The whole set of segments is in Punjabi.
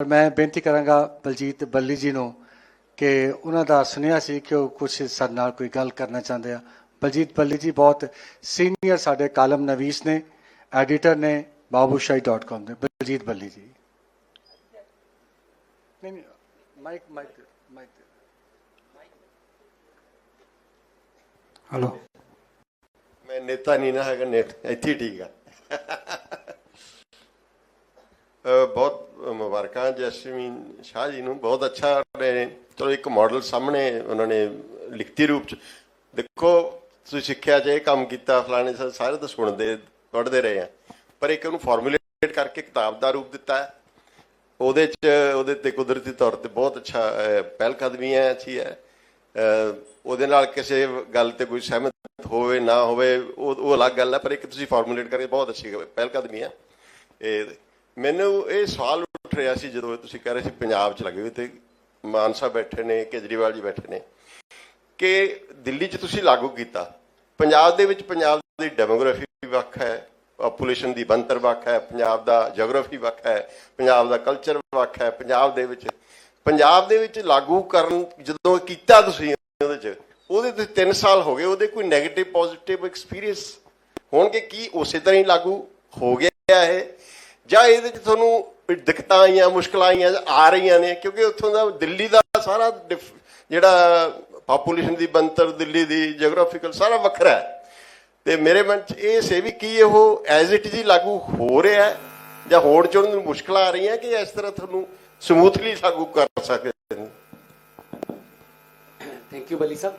ਪਰ ਮੈਂ ਬੇਨਤੀ ਕਰਾਂਗਾ ਬਲਜੀਤ ਬੱਲੀ ਜੀ ਨੂੰ ਕਿ ਉਹਨਾਂ ਦਾ ਸੁਨੇਹਾ ਸੀ ਕਿ ਉਹ ਕੁਝ ਸਾਡੇ ਨਾਲ ਕੋਈ ਗੱਲ ਕਰਨਾ ਚਾਹੁੰਦੇ ਆ। ਬਲਜੀਤ ਬੱਲੀ ਜੀ ਬਹੁਤ ਸੀਨੀਅਰ ਸਾਡੇ ਕਾਲਮ ਨਵੀਸ ਨੇ ਐਡੀਟਰ ਨੇ babushahi.com ਦੇ। ਬਲਜੀਤ ਬੱਲੀ ਜੀ। ਨਹੀਂ ਨਹੀਂ ਮਾਈਕ ਮਾਈਕ ਮਾਈਕ ਹਲੋ ਮੈਂ ਨੇਤਾ ਨਹੀਂ ਨਾ ਹੈਗਾ ਨੇਤ ਇੱਥੇ ਹੀ ਠੀਕ ਆ। ਬਹੁਤ ਮੁਬਾਰਕਾਂ ਜੈਸਮੀਨ ਸ਼ਾਹ ਜੀ ਨੂੰ। ਬਹੁਤ ਅੱਛਾ ਨੇ ਚਲੋ ਇੱਕ ਮਾਡਲ ਸਾਹਮਣੇ ਉਹਨਾਂ ਨੇ ਲਿਖਤੀ ਰੂਪ ਚ। ਦੇਖੋ ਤੁਸੀਂ ਸਿੱਖਿਆ ਜੇ ਕੰਮ ਕੀਤਾ ਫਲਾਣੇ ਸਾਰੇ ਤਾਂ ਸੁਣਦੇ ਪੜ੍ਹਦੇ ਰਹੇ ਆ। ਪਰ ਇੱਕ ਉਹਨੂੰ ਫਾਰਮੂਲੇਟ ਕਰਕੇ ਕਿਤਾਬ ਦਾ ਰੂਪ ਦਿੱਤਾ ਹੈ। ਉਹਦੇ ਚ ਉਹਦੇ ਤੇ ਕੁਦਰਤੀ ਤੌਰ ਤੇ ਬਹੁਤ ਅੱਛਾ ਅਹ, ਪਹਿਲ ਕਦਮੀ ਹੈ ਅੱਛੀ ਹੈ। ਉਹਦੇ ਨਾਲ ਕਿਸੇ ਗੱਲ ਤੇ ਕੋਈ ਸਹਿਮਤ ਹੋਵੇ ਨਾ ਹੋਵੇ ਉਹ ਉਹ ਅਲੱਗ ਗੱਲ ਹੈ ਪਰ ਇੱਕ ਤੁਸੀਂ ਫਾਰਮੂਲੇਟ ਕਰਕੇ ਬਹੁਤ ਅੱਛੀ ਪਹਿਲ ਕਦਮੀ ਹੈ। ਇਹ ਮੈਨੂੰ ਇਹ ਸਵਾਲ ਉੱਠ ਰਿਹਾ ਸੀ ਜਦੋਂ ਤੁਸੀਂ ਕਹਿ ਰਹੇ ਸੀ ਪੰਜਾਬ ਚ ਲੱਗੇ ਹੋਏ ਤੇ ਮਾਨ ਸਾਹਿਬ ਬੈਠੇ ਨੇ, ਕੇਜਰੀਵਾਲ ਜੀ ਬੈਠੇ ਨੇ, ਕਿ ਦਿੱਲੀ 'ਚ ਤੁਸੀਂ ਲਾਗੂ ਕੀਤਾ। ਪੰਜਾਬ ਦੇ ਵਿੱਚ ਪੰਜਾਬ ਦੀ ਡੈਮੋਗ੍ਰਾਫੀ ਵੱਖ ਹੈ ਪੋਪੂਲੇਸ਼ਨ ਦੀ ਬੰਤਰ ਵੱਖ ਹੈ, ਪੰਜਾਬ ਦਾ ਜੀਓਗ੍ਰਾਫੀ ਵੱਖ ਹੈ, ਪੰਜਾਬ ਦਾ ਕਲਚਰ ਵੱਖ ਹੈ, ਪੰਜਾਬ ਦੇ ਵਿੱਚ, ਪੰਜਾਬ ਦੇ ਵਿੱਚ ਲਾਗੂ ਕਰਨ ਜਦੋਂ ਕੀਤਾ ਤੁਸੀਂ ਉਹਦੇ 'ਚ, ਉਹਦੇ ਤੇ 3 ਸਾਲ ਹੋ ਗਏ, ਉਹਦੇ ਕੋਈ 네ਗੇਟਿਵ ਪੋਜ਼ਿਟਿਵ ਐਕਸਪੀਰੀਅੰਸ ਹੋਣਗੇ ਕੀ? ਉਸੇ ਤਰ੍ਹਾਂ ਹੀ ਲਾਗੂ ਹੋ ਗਿਆ ਇਹ। ਜਾਂ ਇਹਦੇ 'ਚ ਤੁਹਾਨੂੰ ਦਿੱਕਤਾਂ ਆਈਆਂ, ਮੁਸ਼ਕਲਾਂ ਆਈਆਂ, ਆ ਰਹੀਆਂ ਨੇ, ਕਿਉਂਕਿ ਉੱਥੋਂ ਦਾ ਦਿੱਲੀ ਦਾ ਸਾਰਾ ਡਿਫ- ਜਿਹੜਾ ਪਾਪੂਲੇਸ਼ਨ ਦੀ ਬੰਤਰ ਦਿੱਲੀ ਦੀ ਜੀਓਗ੍ਰਾਫੀਕਲ ਸਾਰਾ ਵੱਖਰਾ ਹੈ। ਤੇ ਮੇਰੇ ਮਨ 'ਚ ਇਹ ਸੇ ਵੀ ਕੀ ਉਹ ਐਜ਼ ਇਟ ਜੀ ਲਾਗੂ ਹੋ ਰਿਹਾ ਹੈ, ਜਾਂ ਹੋੜ ਚੋਣ ਨੂੰ ਮੁਸ਼ਕਲਾਂ ਆ ਰਹੀਆਂ ਕਿ ਇਸ ਤਰ੍ਹਾਂ ਤੁਹਾਨੂੰ ਸਮੂਥਲੀ ਲਾਗੂ ਕਰ ਸਕਦੇ ਨੇ? ਥੈਂਕ ਯੂ ਬਲੀ ਸਾਹਿਬ।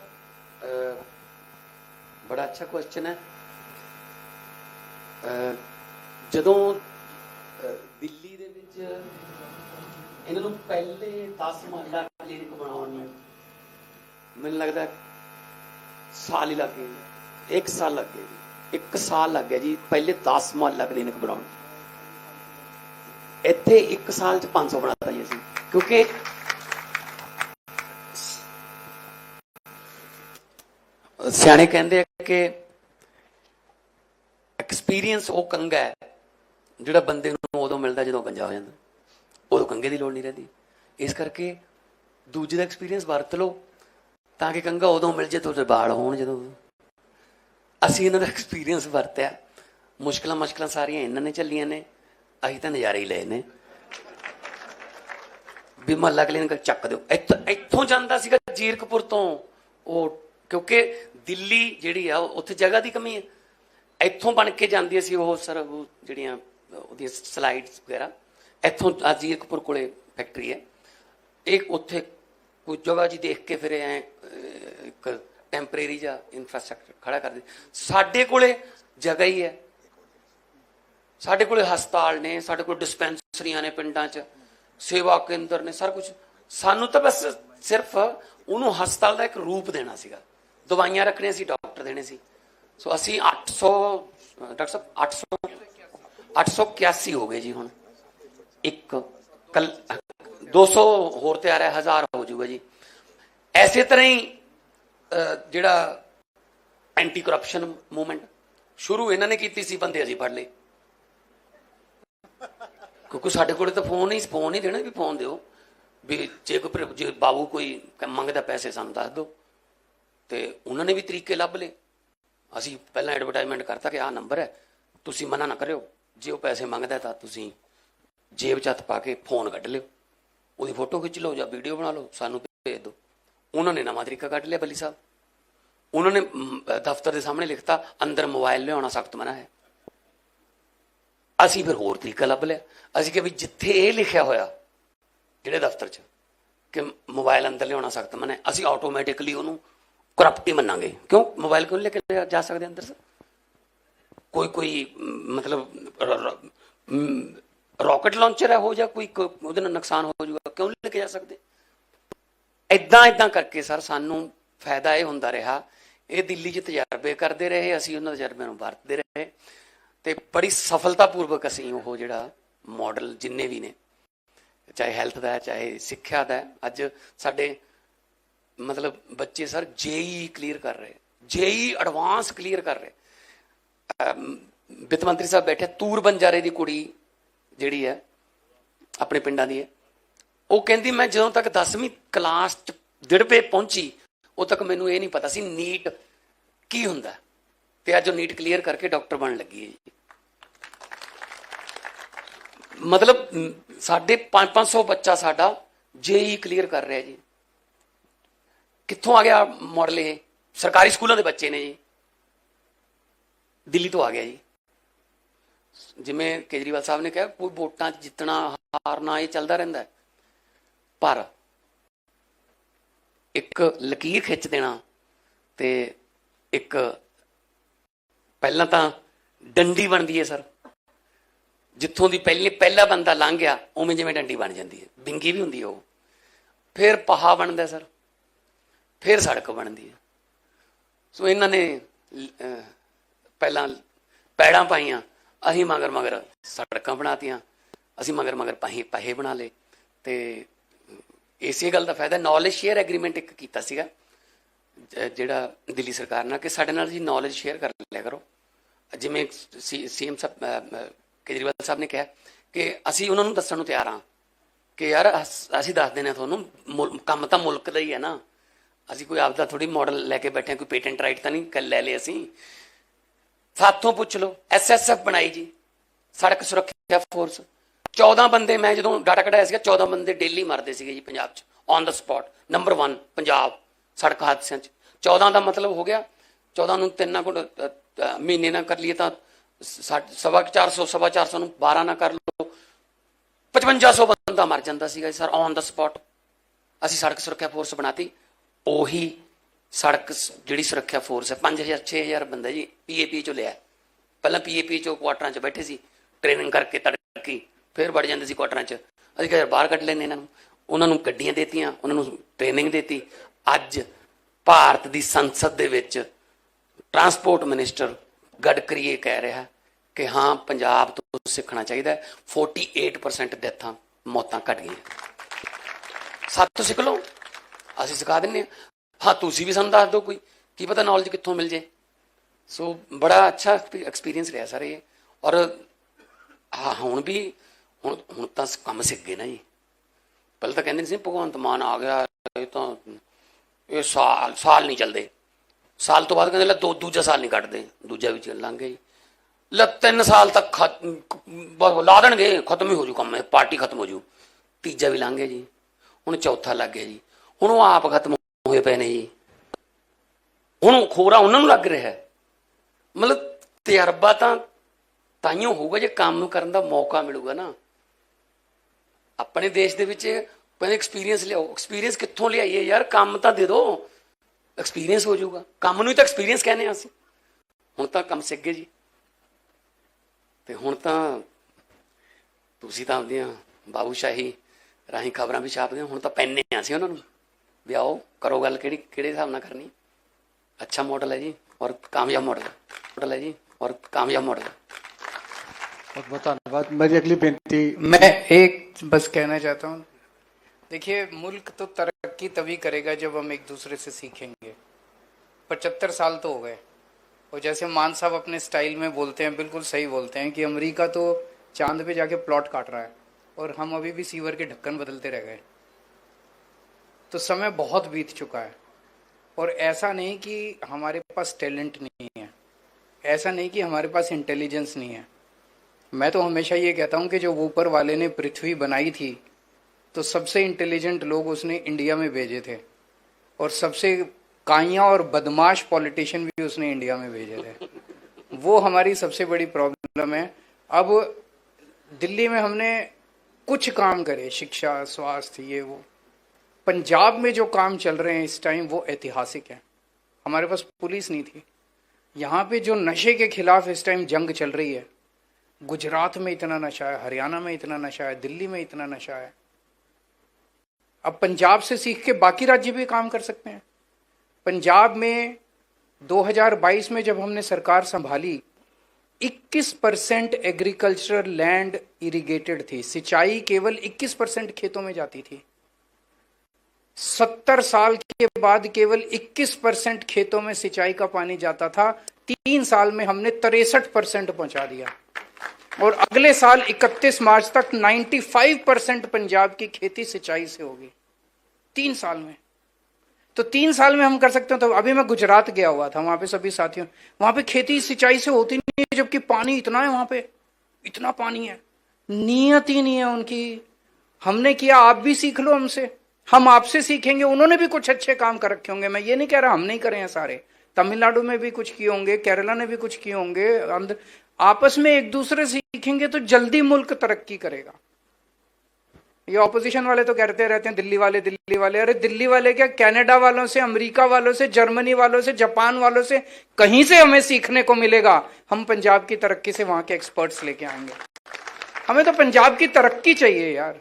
ਬੜਾ ਅੱਛਾ ਕੁਐਸਚਨ ਹੈ। ਜਦੋਂ ਦਿੱਲੀ ਦੇ ਵਿੱਚ ਇਹਨਾਂ ਨੂੰ ਪਹਿਲੇ 10 ਮਹੱਲਾ ਕਲੀਨਿਕ ਬਣਾਉਣ ਨੂੰ ਮੈਨੂੰ ਲੱਗਦਾ ਸਾਲ ਹੀ ਲੱਗ ਇੱਕ ਸਾਲ ਲੱਗ ਗਏ ਜੀ। ਇੱਕ ਸਾਲ ਲੱਗ ਗਿਆ ਜੀ, ਪਹਿਲੇ 10 ਮਹੱਲਾ ਕਲੀਨਿਕ ਬਣਾਉਣ। ਇੱਥੇ ਇੱਕ ਸਾਲ ਚ 500 ਬਣਾਤਾ ਜੀ ਅਸੀਂ। ਕਿਉਂਕਿ ਸਿਆਣੇ ਕਹਿੰਦੇ ਆ ਕਿ ਐਕਸਪੀਰੀਅੰਸ ਉਹ ਕੰਗਾ ਹੈ। ਜਿਹੜਾ ਬੰਦੇ ਨੂੰ ਉਦੋਂ ਮਿਲਦਾ ਜਦੋਂ ਗੰਜਾ ਹੋ ਜਾਂਦਾ। ਉਦੋਂ ਕੰਗੇ ਦੀ ਲੋੜ ਨਹੀਂ ਰਹਿੰਦੀ। ਇਸ ਕਰਕੇ ਦੂਜੇ ਦਾ ਐਕਸਪੀਰੀਅੰਸ ਵਰਤ ਲਓ ਤਾਂ ਕਿ ਕੰਗਾ ਉਦੋਂ ਮਿਲ ਜੇ ਤੁਹਾਡੇ ਬਾਲ ਹੋਣ ਜਦੋਂ। ਅਸੀਂ ਇਹਨਾਂ ਦਾ ਐਕਸਪੀਰੀਅੰਸ ਵਰਤਿਆ। ਮੁਸ਼ਕਲਾਂ ਮੁਸ਼ਕਲਾਂ ਸਾਰੀਆਂ ਇਹਨਾਂ ਨੇ ਚੱਲੀਆਂ ਨੇ। ਅਸੀਂ ਤਾਂ ਨਜ਼ਾਰੇ ਹੀ ਲਏ ਨੇ। ਵੀ ਮਹੱਲਾ ਕਲੀਨਿਕ ਚੱਕ ਦਿਓ। ਇੱਥੋਂ ਇੱਥੋਂ ਜਾਂਦਾ ਸੀਗਾ ਜੀਰਕਪੁਰ ਤੋਂ। ਉਹ ਕਿਉਂਕਿ ਦਿੱਲੀ ਜਿਹੜੀ ਆ, ਉਹ- ਉੱਥੇ ਜਗ੍ਹਾ ਦੀ ਕਮੀ ਹੈ ਇੱਥੋਂ ਬਣ ਕੇ ਜਾਂਦੀ ਸੀ ਉਹ ਸਰ, ਉਹ ਜਿਹੜੀਆਂ ਉਹਦੀਆਂ ਸਲਾਈਡਸ ਵਗੈਰਾ। ਇੱਥੋਂ ਆ ਜੀਰਕਪੁਰ ਕੋਲੇ ਫੈਕਟਰੀ ਹੈ। ਇੱਕ ਉੱਥੇ ਕੋਈ ਜਗ੍ਹਾ ਜੀ ਦੇਖ ਕੇ ਫਿਰ ਐ ਇੱਕ ਟੈਂਪਰੇਰੀ ਜਾਂ ਇਨਫਰਾਸਟ੍ਰਕਚਰ ਖੜਾ ਕਰਦੇ ਸਾਡੇ ਕੋਲੇ ਜਗ੍ਹਾ ਹੀ ਹੈ। ਸਾਡੇ ਕੋਲੇ ਹਸਪਤਾਲ ਨੇ, ਸਾਡੇ ਕੋਲ ਡਿਸਪੈਂਸਰੀਆਂ ਨੇ ਪਿੰਡਾਂ 'ਚ, ਸੇਵਾ ਕੇਂਦਰ ਨੇ, ਸਾਰਾ ਕੁਝ ਸਾਨੂੰ ਤਾਂ ਬਸ ਸਿਰਫ ਉਹਨੂੰ ਹਸਪਤਾਲ ਦਾ ਇੱਕ ਰੂਪ ਦੇਣਾ ਸੀਗਾ। ਦਵਾਈਆਂ ਰੱਖਣੀਆਂ ਸੀ, ਡਾਕਟਰ ਦੇਣੇ ਸੀ। ਸੋ ਅਸੀਂ 800 ਡਾਕਟਰ ਸਾਹਿਬ 800 881 ਹੋ ਗਏ ਜੀ ਹੁਣ। ਇੱਕ ਕੱਲ 200 ਹੋਰ ਤਿਆਰ ਹੈ 1000 ਹੋ ਜਾਊਗਾ ਜੀ। ਐਸੇ ਤਰ੍ਹਾਂ ਹੀ ਜਿਹੜਾ ਐਂਟੀ ਕਰਪਸ਼ਨ ਮੂਵਮੈਂਟ ਸ਼ੁਰੂ ਇਹਨਾਂ ਨੇ ਕੀਤੀ ਸੀ, ਬੰਦੇ ਅਸੀਂ ਫੜ ਲਏ। ਕਿਉਂਕਿ ਸਾਡੇ ਕੋਲੇ ਤਾਂ ਫੋਨ ਹੀ ਫੋਨ ਹੀ ਦੇਣਾ ਵੀ ਫੋਨ ਦਿਓ। ਵੀ ਜੇ ਕੋਈ ਜੇ ਬਾਬੂ ਕੋਈ ਮੰਗਦਾ ਪੈਸੇ, ਸਾਨੂੰ ਦੱਸ ਦਿਓ। ਤੇ ਉਹਨਾਂ ਨੇ ਵੀ ਤਰੀਕੇ ਲੱਭ ਲਏ। ਅਸੀਂ ਪਹਿਲਾਂ ਐਡਵਰਟਾਈਜ਼ਮੈਂਟ ਕਰਤਾ ਕਿ ਆਹ ਨੰਬਰ ਹੈ। ਤੁਸੀਂ ਮਨਾ ਨਾ ਕਰਿਓ। ਜੇ ਉਹ ਪੈਸੇ ਮੰਗਦਾ ਤਾਂ ਤੁਸੀਂ ਜੇਬ 'ਚ ਹੱਥ ਪਾ ਕੇ ਫੋਨ ਕੱਢ ਲਿਓ। ਉਹਦੀ ਫੋਟੋ ਖਿੱਚ ਲਓ ਜਾਂ ਵੀਡੀਓ ਬਣਾ ਲਓ, ਸਾਨੂੰ ਭੇਜ ਦਿਓ। ਉਹਨਾਂ ਨੇ ਨਵਾਂ ਤਰੀਕਾ ਕੱਢ ਲਿਆ ਬੱਲੀ ਸਾਹਿਬ। ਉਹਨਾਂ ਨੇ ਦਫ਼ਤਰ ਦੇ ਸਾਹਮਣੇ ਲਿਖਤਾ, ਅੰਦਰ ਮੋਬਾਈਲ ਲਿਆਉਣਾ ਸਖਤ ਮਨਾ ਹੈ। ਅਸੀਂ ਫਿਰ ਹੋਰ ਤਰੀਕਾ ਲੱਭ ਲਿਆ। ਅਸੀਂ ਕਿ ਵੀ ਜਿੱਥੇ ਇਹ ਲਿਖਿਆ ਹੋਇਆ, ਜਿਹੜੇ ਦਫ਼ਤਰ 'ਚ, ਕਿ ਮੋਬਾਈਲ ਅੰਦਰ ਲਿਆਉਣਾ ਸਖਤ ਮਨਾ ਹੈ, ਅਸੀਂ ਆਟੋਮੈਟਿਕਲੀ ਉਹਨੂੰ ਕਰਪਟ ਹੀ ਮੰਨਾਂਗੇ। ਕਿਉਂ? ਮੋਬਾਈਲ ਕਿਉਂ ਨੀ ਲੈ ਕੇ ਲਿਆ ਜਾ ਸਕਦੇ ਅੰਦਰ ਸਰ? ਕੋਈ ਕੋਈ ਮ, ਮਤਲਬ ਰਾਕਟ ਲਾਂਚਰ ਹੈ ਹੋ ਜਾਂ ਕੋਈ ਉਹਦੇ ਨਾਲ ਨੁਕਸਾਨ ਹੋ ਜਾਊਗਾ ਕਿਉਂ ਨੀ ਲੈ ਕੇ ਜਾ ਸਕਦੇ? ਇਦਾਂ ਇਦਾਂ ਕਰਕੇ ਸਰ ਸਾਨੂੰ ਫਾਇਦਾ ਇਹ ਹੁੰਦਾ ਰਿਹਾ ਇਹ ਦਿੱਲੀ 'ਚ ਤਜਰਬੇ ਕਰਦੇ ਰਹੇ ਅਸੀਂ ਉਹਨਾਂ ਤਜਰਬਿਆਂ ਨੂੰ ਵਰਤਦੇ ਰਹੇ ਤੇ ਬੜੀ ਸਫਲਤਾਪੂਰਵਕ ਅਸੀਂ ਉਹ ਜਿਹੜਾ ਮਾਡਲ ਜਿੰਨੇ ਵੀ ਨੇ ਚਾਹੇ ਹੈਲਥ ਦਾ ਹੈ ਚਾਹੇ ਸਿੱਖਿਆ ਦਾ ਅੱਜ ਸਾਡੇ ਮਤਲਬ ਬੱਚੇ ਸਰ ਜੇਈ ਕਲੀਅਰ ਕਰ ਰਹੇ ਜੇਈ ਐਡਵਾਂਸ ਕਲੀਅਰ ਕਰ ਰਹੇ। ਵਿੱਤ ਮੰਤਰੀ ਸਾਹਿਬ ਬੈਠੇ ਤੂਰ ਬੰਜਾਰੇ ਦੀ ਕੁੜੀ ਜਿਹੜੀ ਹੈ ਆਪਣੇ ਪਿੰਡਾਂ ਦੀ ਹੈ। ਉਹ ਕਹਿੰਦੀ ਮੈਂ ਜਦੋਂ ਤੱਕ 10ਵੀਂ ਕਲਾਸ ਚ ਦਿੜਬੇ ਪਹੁੰਚੀ ਉਦੋਂ ਤੱਕ ਮੈਨੂੰ ਇਹ ਨਹੀਂ ਪਤਾ ਸੀ ਨੀਟ ਕੀ ਹੁੰਦਾ ਤੇ ਅੱਜ ਉਹ ਨੀਟ ਕਲੀਅਰ ਕਰਕੇ ਡਾਕਟਰ ਬਣਨ ਲੱਗੀ ਹੈ ਜੀ। ਮਤਲਬ ਮ, ਸਾਡੇ 5-500 ਬੱਚਾ ਸਾਡਾ ਜੇਈ ਕਲੀਅਰ ਕਰ ਰਿਹਾ ਜੀ। ਕਿੱਥੋਂ ਆ ਗਿਆ ਮਾਡਲ ਇਹ? ਸਰਕਾਰੀ ਸਕੂਲਾਂ ਦੇ ਬੱਚੇ ਨੇ ਜੀ। ਦਿੱਲੀ ਤੋਂ ਆ ਗਿਆ ਜੀ। ਜਿਵੇਂ ਕੇਜਰੀਵਾਲ ਸਾਹਿਬ ਨੇ ਕਿਹਾ, ਕੋਈ ਵੋਟਾਂ 'ਚ ਜਿੱਤਣਾ, ਹਾਰਨਾ, ਇਹ ਚੱਲਦਾ ਰਹਿੰਦਾ ਪਰ ਇੱਕ ਲਕੀਰ ਖਿੱਚ ਦੇਣਾ ਤੇ ਇੱਕ ਪਹਿਲਾਂ ਤਾਂ ਡੰਡੀ ਬਣਦੀ ਹੈ ਸਰ। ਜਿੱਥੋਂ ਦੀ ਪਹਿਲੀ ਪਹਿਲਾ ਬੰਦਾ ਲੰਘ ਗਿਆ, ਉਵੇਂ ਜਿਵੇਂ ਡੰਡੀ ਬਣ ਜਾਂਦੀ ਹੈ। ਬਿੰਗੀ ਵੀ ਹੁੰਦੀ ਹੈ ਉਹ। ਫਿਰ ਪਹਾ ਬਣਦਾ ਸਰ। ਫਿਰ ਸੜਕ ਬਣਦੀ ਹੈ। ਸੋ ਇਹਨਾਂ ਨੇ ਪਹਿਲਾਂ ਪੈੜਾਂ ਪਾਈਆਂ ਅਸੀਂ ਮਗਰ ਮਗਰ ਸੜਕਾਂ ਬਣਾਤੀਆਂ ਅਸੀਂ ਮਗਰ ਮਗਰ ਪਾਹੇ ਪਾਹੇ ਬਣਾ ਲਏ। ਤੇ ਇਸੇ ਗੱਲ ਦਾ ਫਾਇਦਾ ਨੌਲੇਜ ਸ਼ੇਅਰ ਐਗਰੀਮੈਂਟ ਇੱਕ ਕੀਤਾ ਸੀਗਾ ਜਿਹੜਾ ਦਿੱਲੀ ਸਰਕਾਰ ਨਾਲ ਕਿ ਸਾਡੇ ਨਾਲ ਜੀ ਨੌਲੇਜ ਸ਼ੇਅਰ ਕਰ ਲਿਆ ਕਰੋ। ਜਿਵੇਂ ਸੀਐਮ ਸਾਹਿਬ ਅਹ, ਅਹ, ਕੇਜਰੀਵਾਲ ਸਾਹਿਬ ਨੇ ਕਿਹਾ ਕਿ ਅਸੀਂ ਉਹਨਾਂ ਨੂੰ ਦੱਸਣ ਨੂੰ ਤਿਆਰ ਹਾਂ ਕਿ ਯਾਰ ਅਸ- ਅਸੀਂ ਦੱਸ ਦਿੰਦੇ ਹਾਂ ਤੁਹਾਨੂੰ ਮੁਲ- ਕੰਮ ਤਾਂ ਮੁਲਕ ਦਾ ਹੀ ਹੈ ਨਾ। ਅਸੀਂ ਕੋਈ ਆਪਦਾ ਥੋੜੀ ਮਾਡਲ ਲੈ ਕੇ ਬੈਠੇ ਹਾਂ ਕੋਈ ਪੇਟੈਂਟ ਰਾਈਟ ਤਾਂ ਨਹੀਂ ਕਰ ਲੈ ਲਏ ਅਸੀਂ। ਸਾਥੋਂ ਪੁੱਛ ਲਓ ਐਸਐਸਐਫ ਬਣਾਈ ਜੀ ਸੜਕ ਸੁਰੱਖਿਆ ਫੋਰਸ 14 ਬੰਦੇ ਮੈਂ ਜਦੋਂ ਡਾਟਾ ਕਢਾਇਆ ਸੀਗਾ 14 ਬੰਦੇ ਡੇਲੀ ਮਰਦੇ ਸੀਗੇ ਜੀ ਪੰਜਾਬ 'ਚ on the spot number 1 Punjab ਸੜਕ ਹਾਦਸਿਆਂ 'ਚ। 14 ਦਾ ਮਤਲਬ ਹੋ ਗਿਆ 14 ਨੂੰ ਤਿੰਨਾਂ ਕੋਲ ਅ, ਮਹੀਨੇ ਨਾਲ ਕਰ ਲਈਏ ਤਾਂ ਸਾ- ਸਵਾ 400 ਸਵਾ 400 ਨੂੰ 12 ਨਾਲ ਕਰ ਲਓ। 5500 ਬੰਦਾ ਮਰ ਜਾਂਦਾ ਸੀਗਾ ਸਰ ਔਨ ਦਾ ਸਪੌਟ ਅਸੀਂ ਸੜਕ ਸੁਰੱਖਿਆ ਫੋਰਸ ਬਣਾਤੀ ਉਹੀ ਸੜਕ ਸ- ਜਿਹੜੀ ਸੁਰੱਖਿਆ ਫੋਰਸ ਹੈ 5000 6000 ਬੰਦਾ ਜੀ ਪੀਏਪੀ ਚੋਂ ਲਿਆ। ਪਹਿਲਾਂ ਪੀਏਪੀ ਚੋਂ ਕੁਆਟਰਾਂ 'ਚ ਬੈਠੇ ਸੀ ਟ੍ਰੇਨਿੰਗ ਕਰਕੇ ਤੜਕੀ, ਫਿਰ ਵੜ ਜਾਂਦੇ ਸੀ ਕੁਆਟਰਾਂ 'ਚ। ਅਸੀਂ ਕਿਹਾ ਯਾਰ ਬਾਹਰ ਕੱਢ ਲੈਨੇ ਇਹਨਾਂ ਨੂੰ। ਉਹਨਾਂ ਨੂੰ ਗੱਡੀਆਂ ਦੇਤੀਆਂ, ਉਹਨਾਂ ਨੂੰ ਟ੍ਰੇਨਿੰਗ ਦੇਤੀ। ਅੱਜ ਭਾਰਤ ਦੀ ਸੰਸਦ ਦੇ ਵਿੱਚ ਟਰਾਂਸਪੋਰਟ ਮਿਨਿਸਟਰ ਗਡਕਰੀ ਇਹ ਕਹਿ ਰਿਹਾ ਕਿ ਹਾਂ, ਪੰਜਾਬ ਤੋਂ ਸਿੱਖਣਾ ਚਾਹੀਦਾ ਹੈ। 48% ਡੈਥਾਂ ਮੌਤਾਂ ਘਟ ਗਈਆਂ। ਸਾਡੇ ਤੋਂ ਸਿੱਖ ਲਓ, ਅਸੀਂ ਸਿਖਾ ਦਿੰਨੇ ਹਾਂ। ਹਾਂ, ਤੁਸੀਂ ਵੀ ਸਾਨੂੰ ਦੱਸ ਦਿਓ ਕੋਈ। ਕੀ ਪਤਾ ਨੌਲੇਜ ਕਿੱਥੋਂ ਮਿਲ ਜੇ। ਸੋ ਬੜਾ ਅੱਛਾ ਐਕਸਪੀਰੀਅੰਸ ਰਿਹਾ ਸਰ ਇਹ। ਔਰ ਹਾਂ, ਹੁਣ ਵੀ, ਹੁਣ ਹੁਣ ਤਾਂ ਕੰਮ ਸਿੱਖ ਗਏ ਨਾ ਜੀ। ਪਹਿਲਾਂ ਤਾਂ ਕਹਿੰਦੇ ਸੀ ਭਗਵੰਤ ਮਾਨ ਆ ਗਿਆ, ਇਹ ਤਾਂ ਇਹ ਸਾਲ ਸਾਲ ਨਹੀਂ ਚੱਲਦੇ। ਸਾਲ ਤੋਂ ਬਾਅਦ ਕਹਿੰਦੇ ਲੈ ਦੋ, ਦੂਜਾ ਸਾਲ ਨਹੀਂ ਕੱਢਦੇ। ਦੂਜਾ ਵੀ ਚੱਲ ਜੀ। ਲੈ ਤਿੰਨ ਸਾਲ ਤੱਕ ਖਤ- ਬਸ ਲਾ ਦੇਣਗੇ, ਖਤਮ ਹੀ ਹੋ ਜੂ ਕੰਮ, ਇਹ ਪਾਰਟੀ ਖਤਮ ਹੋ ਜੂ। ਤੀਜਾ ਵੀ ਲਾਂਗੇ ਜੀ। ਹੁਣ ਚੌਥਾ ਲੱਗ ਗਿਆ ਜੀ। ਹੁਣ ਉਹ ਆਪ ਖਤਮ ਹੋਏ ਪਏ ਨੇ ਜੀ। ਹੁਣ ਖੋਰਾ ਉਹਨਾਂ ਨੂੰ ਲੱਗ ਰਿਹਾ ਮਤਲਬ ਤਜਰਬਾ ਤਾਂ ਤਾਈਓ ਹੋਊਗਾ ਜੇ ਕੰਮ ਨੂੰ ਕਰਨ ਦਾ ਮੌਕਾ ਮਿਲੂਗਾ ਨਾ। ਆਪਣੇ ਦੇਸ਼ ਦੇ ਵਿੱਚ ਪਹਿਲੇ ਐਕਸਪੀਰੀਅੰਸ ਲਿਆਓ। ਐਕਸਪੀਰੀਅੰਸ ਕਿੱਥੋਂ ਲਿਆਈਏ? ਯਾਰ ਕੰਮ ਤਾਂ ਦੇ ਦਿਓ। ਐਕਸਪੀਰੀਅੰਸ ਹੋ ਜਾਊਗਾ। ਕੰਮ ਨੂੰ ਹੀ ਤਾਂ ਐਕਸਪੀਰੀਅੰਸ ਕਹਿੰਦੇ ਆ ਅਸੀਂ। ਹੁਣ ਤਾਂ ਕੰਮ ਸਿੱਖ ਗਏ ਜੀ। ਤੇ ਹੁਣ ਤਾਂ ਤੁਸੀਂ ਤਾਂ ਆਪਦੀਆਂ ਬਾਬੂਸ਼ਾਹੀ ਰਾਹੀਂ ਖਬਰਾਂ ਵੀ ਛਾਪਦੇ ਹੋ। ਹੁਣ ਤਾਂ ਪੈਨੇ ਆ ਸੀ ਉਹਨਾਂ ਨੂੰ। ਵੀ ਆਓ ਕਰੋ ਗੱਲ ਕਿਹੜੀ ਕਿਹੜੇ ਹਿਸਾਬ ਨਾਲ ਕਰਨੀ अच्छा मॉडल है जी और कामयाब मॉडल मॉडल है जी और कामयाब मॉडल है ਬਹੁਤ ਬਹੁਤ ਧੰਨਵਾਦ ਮੇਰੀ ਅਗਲੀ ਬੇਨਤੀ मैं एक बस कहना चाहता हूँ देखिए मुल्क तो तरक्की तभी करेगा जब हम एक दूसरे से सीखेंगे पचहत्तर साल तो हो गए और जैसे मान साहब अपने स्टाइल में बोलते हैं बिल्कुल सही बोलते हैं कि अमेरिका तो चांद पे जाके प्लॉट काट रहा है और हम अभी भी सीवर के ढक्कन बदलते रह गए तो समय बहुत बीत चुका है। और ऐसा नहीं कि हमारे पास टैलेंट नहीं है। ऐसा नहीं कि हमारे पास इंटेलिजेंस नहीं है। मैं तो हमेशा ये कहता हूँ कि जो ऊपर वाले ने पृथ्वी बनाई थी तो सबसे इंटेलिजेंट लोग उसने इंडिया में भेजे थे। और सबसे काइया और बदमाश पॉलिटिशियन भी उसने इंडिया में भेजे थे। वो हमारी सबसे बड़ी प्रॉब्लम है। अब दिल्ली में हमने कुछ काम करे, शिक्षा, स्वास्थ्य, ये वो। पंजाब में जो काम चल रहे हैं इस टाइम वो ऐतिहासिक है। हमारे पास पुलिस नहीं थी। यहाँ पे जो नशे के खिलाफ इस टाइम जंग चल रही है, गुजरात में इतना नशा है, हरियाणा में इतना नशा है, दिल्ली में इतना नशा है। अब पंजाब से सीख के बाकी राज्य भी काम कर सकते हैं। पंजाब में 2022 में जब हमने सरकार संभाली 21 परसेंट एग्रीकल्चरल लैंड इरिगेटेड थी। सिंचाई केवल 21 परसेंट खेतों में जाती थी। सत्तर साल के बाद केवल 21 परसेंट खेतों में सिंचाई का पानी जाता था। तीन साल में हमने तिरसठ परसेंट पहुँचा दिया। और अगले साल 31 मार्च तक 95 परसेंट पंजाब की खेती सिंचाई से होगी। तीन साल में। तो तीन साल में हम कर सकते हैं। तो अभी मैं गुजरात गया हुआ था, वहाँ पे सभी साथियों। वहाँ पे खेती सिंचाई से होती नहीं है, जबकि पानी इतना है वहाँ पे। इतना पानी है। नियत ही नहीं है उनकी। हमने किया, आप भी सीख लो हमसे। हम आपसे सीखेंगे, उन्होंने भी कुछ अच्छे काम कर रखे होंगे। मैं ये नहीं कह रहा, हम नहीं करे हैं सारे। तमिलनाडु में भी कुछ किए होंगे, केरला ने भी कुछ किए होंगे। आंध्र आपस में एक दूसरे से सीखेंगे तो जल्दी मुल्क तरक्की करेगा। ये ऑपोजिशन वाले तो कहते रहते हैं, दिल्ली वाले दिल्ली वाले। अरे दिल्ली वाले क्या, कनाडा वालों से, अमेरिका वालों से, जर्मनी वालों से, जापान वालों से, कहीं से हमें सीखने को मिलेगा? हम पंजाब की तरक्की से वहाँ के एक्सपर्ट्स लेके आएँगे। हमें तो पंजाब की तरक्की चाहिए यार।